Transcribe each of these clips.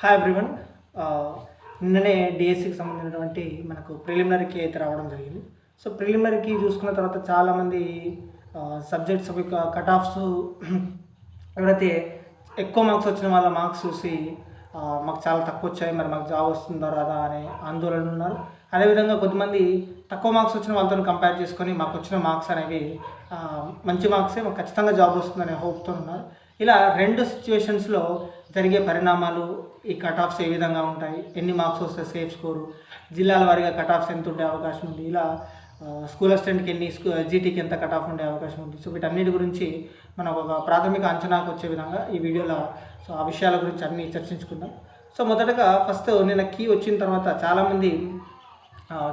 Hi everyone నిన్ననే డిఎస్సికి సంబంధించినటువంటి మనకు ప్రిలిమినరీకి అయితే రావడం జరిగింది. సో ప్రిలిమినరీకి చూసుకున్న తర్వాత చాలామంది సబ్జెక్ట్స్ యొక్క కట్ ఆఫ్స్ ఎవరైతే ఎక్కువ మార్క్స్ వచ్చిన వాళ్ళ మార్క్స్ చూసి మాకు చాలా తక్కువ వచ్చాయి మరి మాకు జాబ్ వస్తుందో రాదా అనే ఆందోళన ఉన్నారు. అదేవిధంగా కొంతమంది తక్కువ మార్క్స్ వచ్చిన వాళ్ళతో కంపేర్ చేసుకొని మాకు వచ్చిన మార్క్స్ అనేవి మంచి మార్క్సే మాకు ఖచ్చితంగా జాబ్ వస్తుందనే హోప్తో ఉన్నారు. ఇలా రెండు సిచ్యువేషన్స్లో జరిగే పరిణామాలు ఈ కట్ ఆఫ్స్ ఏ విధంగా ఉంటాయి? ఎన్ని మార్క్స్ వస్తాయి సేఫ్ స్కోరు జిల్లాల వారీగా కట్ ఆఫ్స్ ఎంత ఉండే అవకాశం ఉంది? ఇలా స్కూల్ అసిస్టెంట్కి ఎన్ని స్కూ జీటీకి ఎంత కట్ ఆఫ్ ఉండే అవకాశం ఉంది? సో వీటన్నిటి గురించి మనం ఒక ప్రాథమిక అంచనాకు వచ్చే విధంగా ఈ వీడియోలో సో ఆ విషయాల గురించి అన్నీ చర్చించుకుందాం. సో మొదటగా ఫస్ట్ నేను కీ వచ్చిన తర్వాత చాలామంది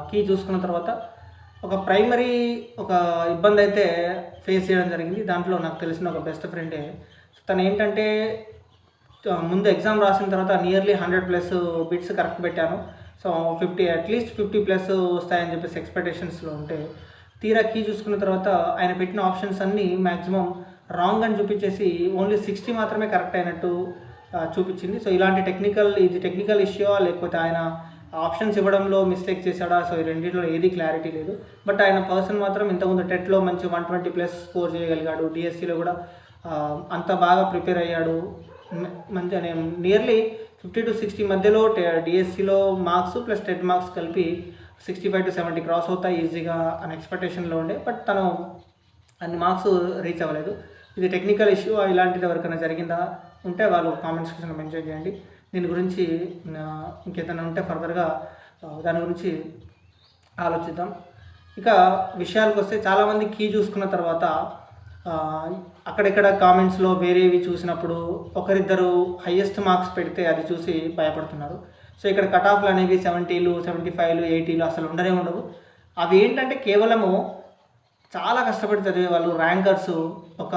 కీ చూసుకున్న తర్వాత ఒక ప్రైమరీ ఒక ఇబ్బంది అయితే ఫేస్ చేయడం జరిగింది. దాంట్లో నాకు తెలిసిన ఒక బెస్ట్ ఫ్రెండే తను ఏంటంటే ముందు ఎగ్జామ్ రాసిన తర్వాత nearly hundred plus bits correct పెట్టాను. So fifty at least fifty plus వస్తాయని చెప్పేసి ఎక్స్పెక్టేషన్స్లో ఉంటే తీరా కీ చూసుకున్న తర్వాత ఆయన పెట్టిన ఆప్షన్స్ అన్నీ మ్యాక్సిమం రాంగ్ అని చూపించేసి ఓన్లీ సిక్స్టీ మాత్రమే కరెక్ట్ అయినట్టు చూపించింది. సో ఇలాంటి టెక్నికల్ ఇది టెక్నికల్ ఇష్యూ లేకపోతే ఆయన ఆప్షన్స్ ఇవ్వడంలో మిస్టేక్ చేశాడా? సో ఈ రెండింటిలో ఏది క్లారిటీ లేదు. బట్ ఆయన పర్సన్ మాత్రం ఇంతకుముందు టెట్లో మంచి వన్ ట్వంటీ ప్లస్ స్కోర్ చేయగలిగాడు. డిఎస్సిలో కూడా అంత బాగా ప్రిపేర్ అయ్యాడు. మంచి నియర్లీ ఫిఫ్టీ టు సిక్స్టీ మధ్యలో డిఎస్సిలో మార్క్స్ ప్లస్ టెట్ మార్క్స్ కలిపి sixty five to seventy cross అవుతాయి ఈజీగా అని ఎక్స్పెక్టేషన్లో ఉండే. బట్ తను అన్ని మార్క్స్ రీచ్ అవ్వలేదు. ఇది టెక్నికల్ ఇష్యూ ఇలాంటిది ఎవరికైనా జరిగిందా ఉంటే వాళ్ళు కామెంట్ సెక్షన్లో మెన్షన్ చేయండి. దీని గురించి ఇంకేదైనా ఉంటే ఫర్దర్గా దాని గురించి ఆలోచిద్దాం. ఇక విషయాలకు వస్తే చాలామంది కీ చూసుకున్న తర్వాత అక్కడెక్కడ కామెంట్స్లో వేరేవి చూసినప్పుడు ఒకరిద్దరు హయ్యెస్ట్ మార్క్స్ పెడితే అది చూసి భయపడుతున్నారు. సో ఇక్కడ కట్ ఆఫ్లు అనేవి సెవెంటీలు సెవెంటీ ఫైవ్లు ఎయిటీలు అసలు ఉండనే ఉండవు. అవి ఏంటంటే కేవలము చాలా కష్టపడి చదివే వాళ్ళు ర్యాంకర్స్ ఒక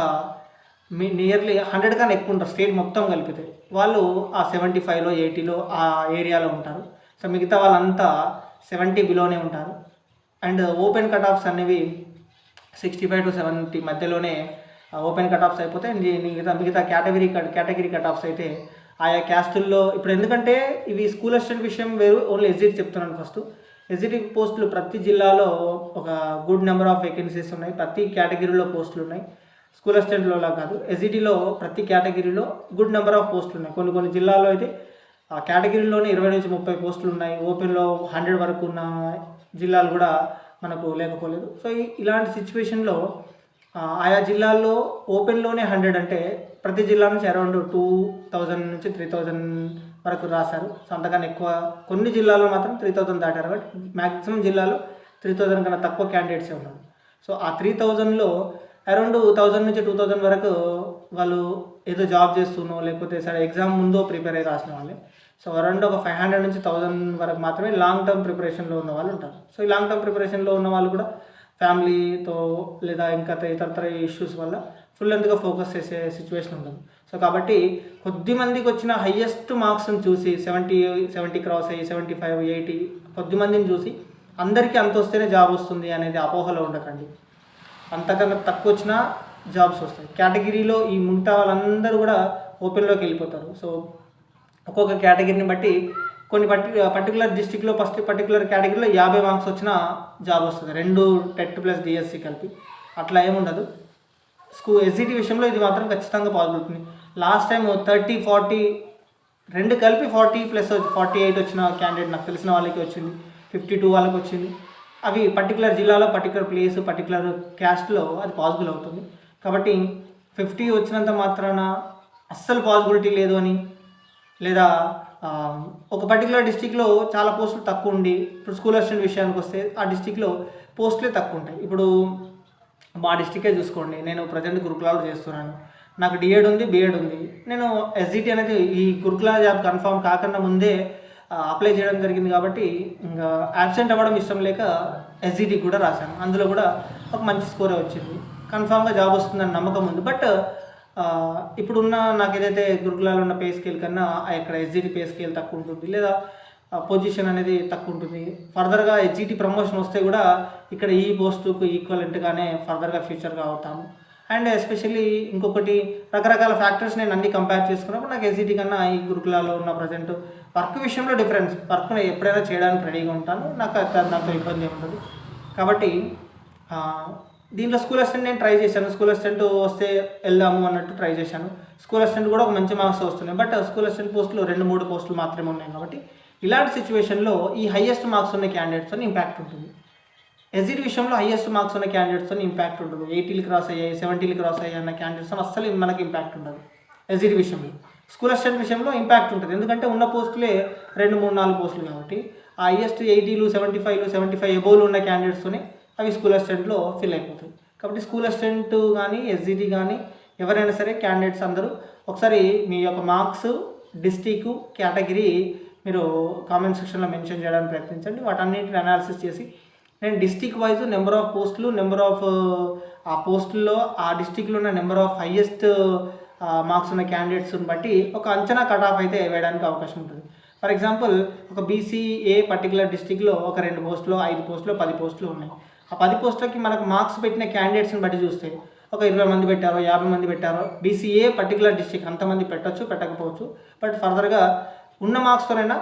మీ నియర్లీ హండ్రెడ్ కన్నా ఎక్కువ ఉంటారు స్టేట్ మొత్తం కలిపితే. వాళ్ళు ఆ సెవెంటీ ఫైవ్లో ఎయిటీలో ఆ ఏరియాలో ఉంటారు. సో మిగతా వాళ్ళంతా సెవెంటీ బిలోనే ఉంటారు. అండ్ ఓపెన్ కట్ ఆఫ్స్ అనేవి సిక్స్టీ ఫైవ్ టు సెవెంటీ మధ్యలోనే ఓపెన్ కట్ ఆఫ్స్ మిగతా మిగతా category cut category cut offs అయితే ఆయా క్యాస్టుల్లో ఇప్పుడు ఎందుకంటే ఇవి స్కూల్ అసిస్టెంట్ విషయం వేరు ఓన్లీ ఎస్జిటి చెప్తున్నాను ఫస్ట్ ఎస్జిటి పోస్టులు ప్రతి జిల్లాలో ఒక గుడ్ నెంబర్ ఆఫ్ వేకెన్సీస్ ఉన్నాయి. ప్రతి కేటగిరీలో పోస్టులు ఉన్నాయి. స్కూల్ అసిస్టెంట్లోలా కాదు. ఎస్జిటిలో ప్రతి కేటగిరీలో గుడ్ నెంబర్ ఆఫ్ పోస్టులు ఉన్నాయి. కొన్ని కొన్ని జిల్లాల్లో అయితే ఆ కేటగిరీలోనే ఇరవై నుంచి ముప్పై పోస్టులు ఉన్నాయి. ఓపెన్లో హండ్రెడ్ వరకు ఉన్న జిల్లాలు కూడా మనకు లేకపోలేదు. సో ఇలాంటి సిచ్యువేషన్లో ఆయా జిల్లాల్లో ఓపెన్లోనే హండ్రెడ్ అంటే ప్రతి జిల్లా నుంచి అరౌండ్ టూ థౌజండ్ నుంచి త్రీ థౌజండ్ వరకు రాశారు. సో అంతకన్నా ఎక్కువ కొన్ని జిల్లాల్లో మాత్రం త్రీ థౌజండ్ దాటారు బట్ మ్యాక్సిమం జిల్లాలో త్రీ థౌజండ్ కన్నా తక్కువ క్యాండిడేట్సే ఉన్నారు. సో ఆ త్రీ థౌజండ్లో అరౌండ్ థౌజండ్ నుంచి టూ థౌజండ్ వరకు వాళ్ళు ఏదో జాబ్ చేస్తున్నో లేకపోతే సరే ఎగ్జామ్ ముందో ప్రిపేర్ అయ్యి రాసిన వాళ్ళే. సో అరౌండ్ ఒక ఫైవ్ హండ్రెడ్ నుంచి థౌజండ్ వరకు మాత్రమే లాంగ్ టర్మ్ ప్రిపరేషన్లో ఉన్న వాళ్ళు ఉంటారు. సో ఈ లాంగ్ టర్మ్ ప్రిపరేషన్లో ఉన్న వాళ్ళు కూడా ఫ్యామిలీతో లేదా ఇంకా ఇతరతర ఇష్యూస్ వల్ల ఫుల్ ఎందుగా ఫోకస్ చేసే సిచ్యువేషన్ ఉంటుంది. సో కాబట్టి కొద్ది మందికి వచ్చిన హయ్యెస్ట్ మార్క్స్ని చూసి సెవెంటీ సెవెంటీ క్రాస్ అయ్యి సెవెంటీ ఫైవ్ ఎయిటీ కొద్ది మందిని చూసి అందరికీ అంత వస్తేనే జాబ్ వస్తుంది అనేది అపోహలో ఉండకండి. అంతకన్నా తక్కువ వచ్చినా జాబ్స్ వస్తాయి. కేటగిరీలో ఈ మిగతా వాళ్ళందరూ కూడా ఓపెన్లోకి వెళ్ళిపోతారు. సో ఒక్కొక్క కేటగిరీని బట్టి కొన్ని పర్టి పర్టికులర్ డిస్టిక్లో ఫస్ట్ పర్టికులర్ కేటగిరీలో యాభై మార్క్స్ వచ్చిన జాబ్ వస్తుంది. రెండు టెట్ ప్లస్ డిఎస్సి కలిపి. అట్లా ఏముండదు స్కూల్ ఎస్జిటి విషయంలో ఇది మాత్రం ఖచ్చితంగా పాసిబుల్ అవుతుంది లాస్ట్ టైం థర్టీ ఫార్టీ రెండు కలిపి ఫార్టీ ప్లస్ ఫార్టీ ఎయిట్ వచ్చిన క్యాండిడేట్ నాకు తెలిసిన వాళ్ళకి వచ్చింది. ఫిఫ్టీ టూ వాళ్ళకి వచ్చింది. అవి పర్టికులర్ జిల్లాలో పర్టికులర్ ప్లేస్ పర్టికులర్ క్యాస్ట్లో అది పాసిబుల్ అవుతుంది. కాబట్టి ఫిఫ్టీ వచ్చినంత మాత్రాన అస్సలు పాసిబిలిటీ లేదు అని లేదా ఒక పర్టికులర్ డిస్టిక్లో చాలా పోస్టులు తక్కువ ఉండి ఇప్పుడు స్కూల్ అసిస్టెంట్ విషయానికి వస్తే ఆ డిస్టిక్లో పోస్టులే తక్కువ ఉంటాయి. ఇప్పుడు మా డిస్టికే చూసుకోండి నేను ప్రజెంట్ గురుకులాలు చేస్తున్నాను. నాకు డిఎడ్ ఉంది బిఎడ్ ఉంది. నేను ఎస్జిటి అనేది ఈ గురుకుల జాబ్ కన్ఫామ్ కాకుండా ముందే అప్లై చేయడం జరిగింది కాబట్టి ఇంకా యాబ్సెంట్ అవ్వడం ఇష్టం లేక ఎస్జిటి కూడా రాశాను. అందులో కూడా ఒక మంచి స్కోరే వచ్చింది. కన్ఫామ్గా జాబ్ వస్తుందని నమ్మకం ఉంది. బట్ ఇప్పుడున్న నాకు ఏదైతే గురుకులాలు ఉన్న పే స్కేల్ కన్నా ఇక్కడ ఎస్జిటి పే స్కేల్ తక్కువ ఉంటుంది లేదా పొజిషన్ అనేది తక్కువ ఉంటుంది. ఫర్దర్గా ఎస్జిటి ప్రమోషన్ వస్తే కూడా ఇక్కడ ఈ పోస్టుకు ఈక్వలెంట్గానే ఫర్దర్గా ఫ్యూచర్గా అవుతాము. అండ్ ఎస్పెషల్లీ ఇంకొకటి రకరకాల ఫ్యాక్టర్స్ నేను అన్ని కంపేర్ చేసుకున్నప్పుడు నాకు ఎస్జిటి కన్నా ఈ గురుకులాలో ఉన్న ప్రజెంట్ వర్క్ విషయంలో డిఫరెన్స్ వర్క్ ఎప్పుడైనా చేయడానికి రెడీగా ఉంటాను. నాకు అది- నాకు ఇబ్బంది ఉంటుంది ఉండదు కాబట్టి దీంట్లో స్కూల్ అసిస్టెంట్ నేను ట్రై చేశాను. స్కూల్ అసిస్టెంట్ వస్తే వెళ్దాము అన్నట్టు ట్రై చేశాను. స్కూల్ అసిస్టెంట్ కూడా ఒక మంచి మార్క్స్ వస్తున్నాయి. బట్ స్కూల్ అసిస్టెంట్ పోస్టులు రెండు మూడు పోస్టులు మాత్రమే ఉన్నాయి కాబట్టి ఇలాంటి సిచ్యువేషన్లో ఈ హైయెస్ట్ మార్క్స్ ఉన్న క్యాండిడేట్స్ అని ఇంపాక్ట్ ఉంటుంది. ఎస్ఈడి విషయంలో హయ్యెస్ట్ మార్క్స్ ఉన్న క్యాండిడేట్స్ అని ఇంపాక్ట్ ఉండదు ఎయిటీలు క్రాస్ అయ్యాయి సెవెంటీలు క్రాస్ అయ్యాయి అన్న క్యాండిడేట్స్ అస్సలు మనకి ఇంపాక్ట్ ఉండదు. ఎస్ఈడి విషయంలో. స్కూల్ అసిస్టెంట్ విషయంలో ఇంపాక్ట్ ఉంటుంది. ఎందుకంటే ఉన్న పోస్టులే రెండు మూడు నాలుగు పోస్టులు కాబట్టి ఆ హైయెస్ట్ ఎయిటీలు సెవెంటీ ఫైవ్లు సెవెంటీ ఫైవ్ ఎబోలు ఉన్న క్యాండిడేట్స్తోనే అవి స్కూల్ అసిస్టెంట్లో ఫిల్ అయిపోతాయి. కాబట్టి స్కూల్ అసిస్టెంట్ కానీ ఎస్జిటి కానీ ఎవరైనా సరే క్యాండిడేట్స్ అందరూ ఒకసారి మీ యొక్క మార్క్స్ డిస్టిక్ కేటగిరీ మీరు కామెంట్ సెక్షన్లో మెన్షన్ చేయడానికి ప్రయత్నించండి. వాటన్నిటిని అనాలిసిస్ చేసి నేను డిస్టిక్ వైజ్ నెంబర్ ఆఫ్ పోస్టులు నెంబర్ ఆఫ్ ఆ పోస్టుల్లో ఆ డిస్టిక్లో ఉన్న నెంబర్ ఆఫ్ హయ్యెస్ట్ మార్క్స్ ఉన్న క్యాండిడేట్స్ని బట్టి ఒక అంచనా కట్ ఆఫ్ అయితే వేయడానికి అవకాశం ఉంటుంది. ఫర్ ఎగ్జాంపుల్ ఒక బీసీఏ పర్టికులర్ డిస్టిక్లో ఒక రెండు పోస్టులు ఐదు పోస్టులు పది పోస్టులు ఉన్నాయి. ఆ పది పోస్టులకి మనకు మార్క్స్ పెట్టిన క్యాండిడేట్స్ని బట్టి చూస్తే ఒక ఇరవై మంది పెట్టారో యాభై మంది పెట్టారో బీసీఏ పర్టికులర్ డిస్టిక్ అంతమంది పెట్టొచ్చు పెట్టకపోవచ్చు. బట్ ఫర్దర్గా ఉన్న మార్క్స్తోనైనా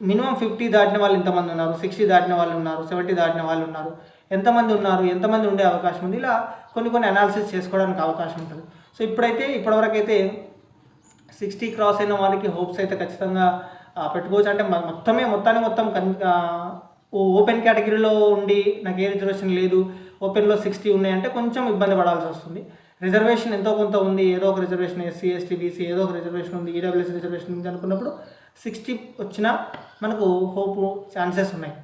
మినిమం ఫిఫ్టీ దాటిన వాళ్ళు ఇంతమంది ఉన్నారు సిక్స్టీ దాటిన వాళ్ళు ఉన్నారు సెవెంటీ దాటిన వాళ్ళు ఉన్నారు. ఎంతమంది ఉన్నారు ఎంతమంది ఉండే అవకాశం ఉంది? ఇలా కొన్ని కొన్ని అనాలిసిస్ చేసుకోవడానికి అవకాశం ఉంటుంది. సో ఇప్పుడైతే ఇప్పటివరకు అయితే సిక్స్టీ క్రాస్ అయిన వాళ్ళకి హోప్స్ అయితే ఖచ్చితంగా పెట్టుకోవచ్చు. అంటే మొత్తమే మొత్తాన్ని మొత్తం కన్ ఓ- ఓపెన్ కేటగిరీలో ఉండి నాకు ఏ రిజర్వేషన్ లేదు ఓపెన్లో సిక్స్టీ ఉన్నాయంటే కొంచెం ఇబ్బంది పడాల్సి వస్తుంది. రిజర్వేషన్ ఎంతో కొంత ఉంది ఏదో ఒక రిజర్వేషన్ ఎస్సీ ఎస్టీ బీసీ ఏదో ఒక రిజర్వేషన్ ఉంది ఈడబ్ల్యూఎస్ రిజర్వేషన్ ఉంది అనుకున్నప్పుడు సిక్స్టీ వచ్చినా మనకు హోప్ ఛాన్సెస్ ఉన్నాయి.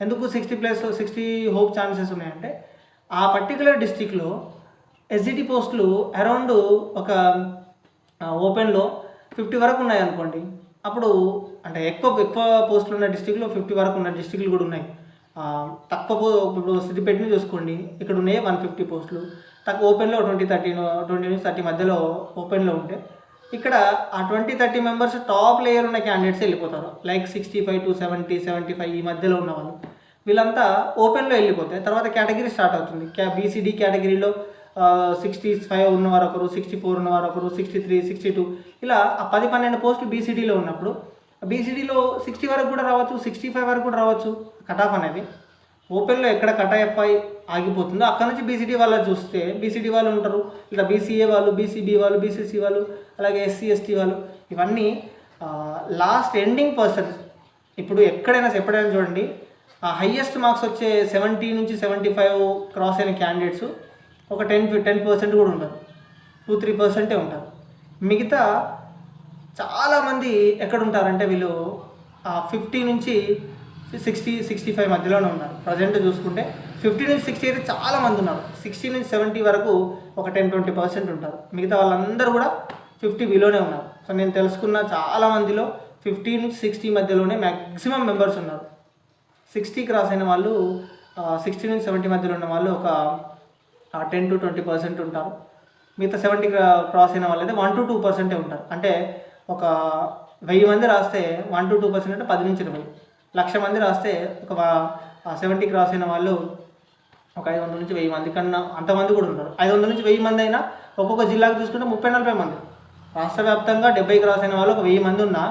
ఎందుకు sixty plus sixty hope chances ఉన్నాయంటే ఆ పర్టికులర్ డిస్టిక్లో ఎస్జిటి పోస్టులు అరౌండ్ ఒక ఓపెన్లో ఫిఫ్టీ వరకు ఉన్నాయి అనుకోండి అప్పుడు అంటే ఎక్కువ ఎక్కువ పోస్టులు ఉన్న డిస్టిక్లో ఫిఫ్టీ వరకు ఉన్న డిస్టిక్లు కూడా ఉన్నాయి. తక్కువ ఇప్పుడు సిద్దిపేటని చూసుకోండి. ఇక్కడ ఉన్నాయి వన్ ఫిఫ్టీ పోస్టులు. తక్కువ ఓపెన్లో ట్వంటీ థర్టీ ట్వంటీ నుంచి థర్టీ మధ్యలో ఓపెన్లో ఉంటే ఇక్కడ ఆ twenty thirty members top layer ఉన్న క్యాండిడేట్స్ వెళ్ళిపోతారు. Like sixty five to seventy seventy five ఈ మధ్యలో ఉన్న వాళ్ళు. వీళ్ళంతా ఓపెన్లో వెళ్ళిపోతాయి తర్వాత కేటగిరీ స్టార్ట్ అవుతుంది. క్యా బీసీడీ కేటగిరీలో సిక్స్టీ ఫైవ్ ఉన్నవారు ఒకరు సిక్స్టీ ఫోర్ ఉన్నవారు ఒకరు సిక్స్టీ త్రీ సిక్స్టీ టూ ఇలా ఆ పది పన్నెండు పోస్టులు బీసీడీలో ఉన్నప్పుడు బీసీడీలో సిక్స్టీ వరకు కూడా రావచ్చు సిక్స్టీ ఫైవ్ వరకు కూడా రావచ్చు కట్ ఆఫ్ అనేది. ఓపెన్లో ఎక్కడ కట్ ఆఫ్ అయి ఆగిపోతుందో అక్కడ నుంచి బీసీడీ వాళ్ళు చూస్తే బీసీడీ వాళ్ళు ఉంటారు ఇలా బీసీఏ వాళ్ళు బీసీబీ వాళ్ళు బీసీసీ వాళ్ళు అలాగే ఎస్సీ ఎస్టీ వాళ్ళు ఇవన్నీ లాస్ట్ ఎండింగ్ పర్సన్ ఇప్పుడు ఎక్కడైనా ఎప్పుడైనా చూడండి ఆ హయ్యెస్ట్ మార్క్స్ వచ్చే సెవెంటీ నుంచి సెవెంటీ ఫైవ్ క్రాస్ అయిన క్యాండిడేట్స్ ఒక టెన్ టెన్ పర్సెంట్ కూడా ఉంటారు టూ త్రీ పర్సెంటే ఉంటారు. మిగతా చాలామంది ఎక్కడుంటారంటే వీళ్ళు ఫిఫ్టీ నుంచి సిక్స్టీ సిక్స్టీ ఫైవ్ మధ్యలోనే ఉన్నారు. ప్రజెంట్ చూసుకుంటే ఫిఫ్టీ నుంచి సిక్స్టీ అయితే చాలామంది ఉన్నారు. సిక్స్టీ నుంచి సెవెంటీ వరకు ఒక టెన్ ట్వంటీ పర్సెంట్ ఉంటారు. మిగతా వాళ్ళందరూ కూడా ఫిఫ్టీ బిలోనే ఉన్నారు. సో నేను తెలుసుకున్న చాలా మందిలో ఫిఫ్టీ నుంచి సిక్స్టీ మధ్యలోనే మ్యాక్సిమం మెంబర్స్ ఉన్నారు. సిక్స్టీ క్రాస్ అయిన వాళ్ళు సిక్స్టీ నుంచి సెవెంటీ మధ్యలో ఉన్న వాళ్ళు ఒక టెన్ టు ట్వంటీ పర్సెంట్ ఉంటారు. మిగతా సెవెంటీ క్రాస్ అయిన వాళ్ళు అయితే వన్ టు టూ పర్సెంటే ఉంటారు. అంటే ఒక వెయ్యి మంది రాస్తే వన్ టు టూ పర్సెంట్ అంటే పది నుంచి ఇరవై. లక్ష మంది రాస్తే ఒక సెవెంటీ క్రాస్ అయిన వాళ్ళు ఒక ఐదు వందల నుంచి వెయ్యి మంది కన్నా అంతమంది కూడా ఉంటారు. ఐదు వందల నుంచి వెయ్యి మంది అయినా ఒక్కొక్క జిల్లాకు చూసుకుంటే ముప్పై నలభై మంది. రాష్ట్ర వ్యాప్తంగా డెబ్బైకి క్రాస్ అయిన వాళ్ళు ఒక వెయ్యి మంది ఉన్నా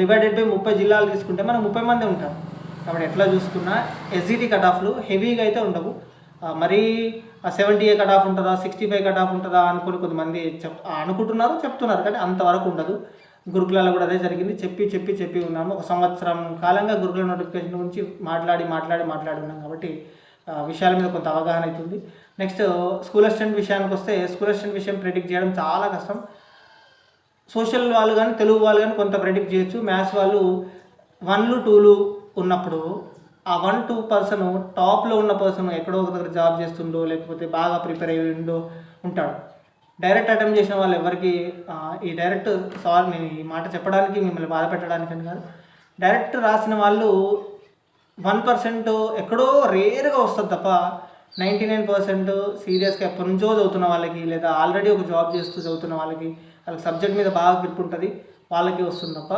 డివైడెడ్ బై ముప్పై జిల్లాలు తీసుకుంటే మనం ముప్పై మంది ఉంటారు కాబట్టి ఎట్లా చూసుకున్నా ఎస్జిటి కట్ ఆఫ్లు హెవీగా అయితే ఉండవు. మరీ సెవెంటీ ఏ కట్ ఆఫ్ ఉంటుందా సిక్స్టీ ఫైవ్ కట్ ఆఫ్ ఉంటుందా అనుకుని కొంతమంది చెప్ అనుకుంటున్నారు చెప్తున్నారు. కానీ అంతవరకు ఉండదు. గురుకులాల్లో కూడా అదే జరిగింది. చెప్పి చెప్పి చెప్పి ఉన్నాము. ఒక సంవత్సరం కాలంగా గురుకుల నోటిఫికేషన్ గురించి మాట్లాడి మాట్లాడి మాట్లాడి ఉన్నాం కాబట్టి విషయాల మీద కొంత అవగాహన అవుతుంది. నెక్స్ట్ స్కూల్ అసిస్టెంట్ విషయానికి వస్తే స్కూల్ అసిస్టెంట్ విషయం ప్రెడిక్ట్ చేయడం చాలా కష్టం. సోషల్ వాళ్ళు కానీ తెలుగు వాళ్ళు కానీ కొంత ప్రెడిక్ట్ చేయొచ్చు. మ్యాథ్స్ వాళ్ళు వన్లు టూలు ఉన్నప్పుడు ఆ వన్ టూ పర్సన్ టాప్లో ఉన్న పర్సన్ ఎక్కడో ఒక దగ్గర జాబ్ చేస్తుండో లేకపోతే బాగా ప్రిపేర్ అయ్యి ఉండో ఉంటాడు. డైరెక్ట్ అటెంప్ట్ చేసిన వాళ్ళు ఎవరికి ఈ డైరెక్ట్ సారీ నేను ఈ మాట చెప్పడానికి మిమ్మల్ని బాధ పెట్టడానికి అని కాదు. డైరెక్ట్ రాసిన వాళ్ళు వన్ పర్సెంట్ ఎక్కడో రేర్గా వస్తుంది తప్ప నైంటీ నైన్ పర్సెంట్ సీరియస్గా ఎప్పటి నుంచో చదువుతున్న వాళ్ళకి లేదా ఆల్రెడీ ఒక జాబ్ చేస్తూ చదువుతున్న వాళ్ళకి వాళ్ళకి సబ్జెక్ట్ మీద బాగా గ్రిప్ ఉంటుంది వాళ్ళకి వస్తుంది తప్ప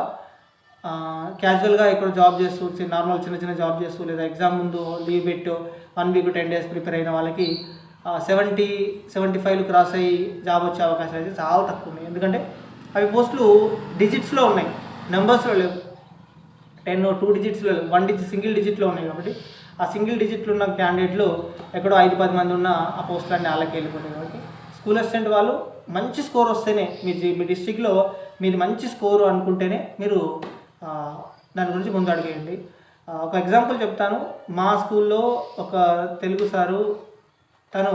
క్యాజువల్గా ఇక్కడ జాబ్ చేస్తూ నార్మల్ చిన్న చిన్న జాబ్ చేస్తూ లేదా ఎగ్జామ్ ముందు లీవ్ పెట్టు one week ten days prepare అయిన వాళ్ళకి సెవెంటీ సెవెంటీ ఫైవ్ క్రాస్ అయ్యి జాబ్ వచ్చే అవకాశాలు అయితే చాలా తక్కువ ఉన్నాయి. ఎందుకంటే అవి పోస్టులు డిజిట్స్లో ఉన్నాయి. నెంబర్స్లో లేవు. టెన్ టూ డిజిట్స్లో లేవు. వన్ డిజిట్ సింగిల్ డిజిట్లో ఉన్నాయి కాబట్టి ఆ సింగిల్ డిజిట్లు ఉన్న క్యాండిడేట్లు ఎక్కడో ఐదు పది మంది ఉన్న ఆ పోస్టులన్నీ వాళ్ళకి వెళ్ళిపోతాయి కాబట్టి స్కూల్ అసిస్టెంట్ వాళ్ళు మంచి స్కోర్ వస్తేనే మీ మీ డిస్టిక్లో మీది మంచి స్కోరు అనుకుంటేనే మీరు దాని గురించి ముందు అడిగేయండి ఒక ఎగ్జాంపుల్ చెప్తాను. మా స్కూల్లో ఒక తెలుగు సారు తను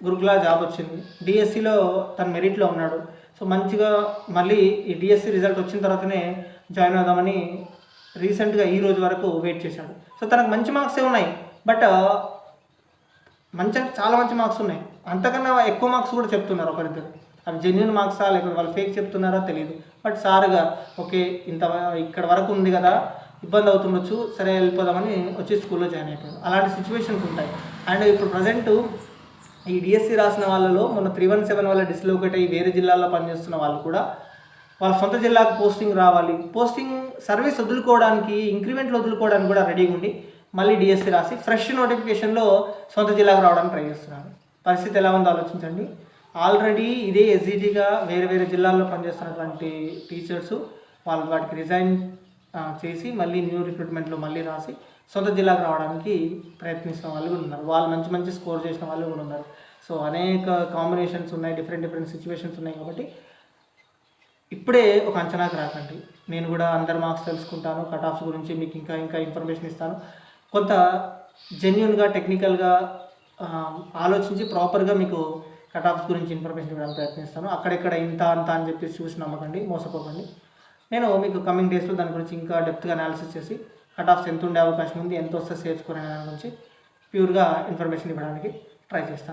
గురుకులా జాబ్ వచ్చింది. డిఎస్సిలో తన మెరిట్లో ఉన్నాడు. సో మంచిగా మళ్ళీ ఈ డిఎస్సి రిజల్ట్ వచ్చిన తర్వాతనే జాయిన్ అవుదామని రీసెంట్గా ఈ రోజు వరకు వెయిట్ చేశాడు. సో తనకు మంచి మార్క్సే ఉన్నాయి బట్ uh, మంచి చాలా మంచి మార్క్స్ ఉన్నాయి. అంతకన్నా ఎక్కువ మార్క్స్ కూడా చెప్తున్నారు ఒకరిద్దరు. అవి జెన్యున్ మార్క్సా లేకపోతే వాళ్ళు ఫేక్ చెప్తున్నారో తెలియదు బట్ సార్గా ఓకే ఇంత ఇక్కడ వరకు ఉంది కదా ఇబ్బంది అవుతుండొచ్చు సరే వెళ్ళిపోదామని వచ్చి స్కూల్లో జాయిన్ అయిపోయారు అలాంటి సిచ్యువేషన్స్ ఉంటాయి. అండ్ ఇప్పుడు ప్రజెంట్ ఈ డిఎస్సి రాసిన వాళ్ళలో మొన్న త్రీ వన్ సెవెన్ వల్ల డిస్లోకేట్ అయ్యి వేరే జిల్లాల్లో పనిచేస్తున్న వాళ్ళు కూడా వాళ్ళ సొంత జిల్లాకు పోస్టింగ్ రావాలి. పోస్టింగ్ సర్వీస్ వదులుకోవడానికి ఇంక్రిమెంట్లు వదులుకోవడానికి కూడా రెడీగా ఉండి మళ్ళీ డిఎస్సి రాసి ఫ్రెష్ నోటిఫికేషన్లో సొంత జిల్లాకు రావడానికి ట్రై చేస్తున్నారు. పరిస్థితి ఎలా ఉందో ఆలోచించండి. ఆల్రెడీ ఇదే ఎస్ఈటీగా వేరే వేరే జిల్లాల్లో పనిచేస్తున్నటువంటి టీచర్స్ వాళ్ళు వాటికి రిజైన్ చేసి మళ్ళీ న్యూ రిక్రూట్మెంట్లో మళ్ళీ రాసి సొంత జిల్లాకు రావడానికి ప్రయత్నిస్తున్న వాళ్ళు కూడా ఉన్నారు. వాళ్ళు మంచి మంచి స్కోర్ చేసిన వాళ్ళు కూడా ఉన్నారు. సో అనేక కాంబినేషన్స్ ఉన్నాయి డిఫరెంట్ డిఫరెంట్ సిచ్యువేషన్స్ ఉన్నాయి కాబట్టి ఇప్పుడే ఒక అంచనాకు రాకండి. నేను కూడా అందరి మార్క్స్ తెలుసుకుంటాను కట్ ఆఫ్స్ గురించి మీకు ఇంకా ఇంకా ఇన్ఫర్మేషన్ ఇస్తాను. కొంత జెన్యున్గా టెక్నికల్గా ఆలోచించి ప్రాపర్గా మీకు కట్ ఆఫ్స్ గురించి ఇన్ఫర్మేషన్ ఇవ్వడానికి ప్రయత్నిస్తాను. అక్కడెక్కడ ఇంత అంత అని చెప్పేసి చూసి నమ్మకండి మోసపోకండి. నేను మీకు కమింగ్ డేస్లో దాని గురించి ఇంకా డెప్త్గా అనాలిసిస్ చేసి కట్ ఆఫ్స్ ఎంత ఉండే అవకాశం ఉంది ఎంత వస్తే సేఫ్ స్కోర్ అనే దాని గురించి ప్యూర్గా ఇన్ఫర్మేషన్ ఇవ్వడానికి ట్రై చేస్తాను.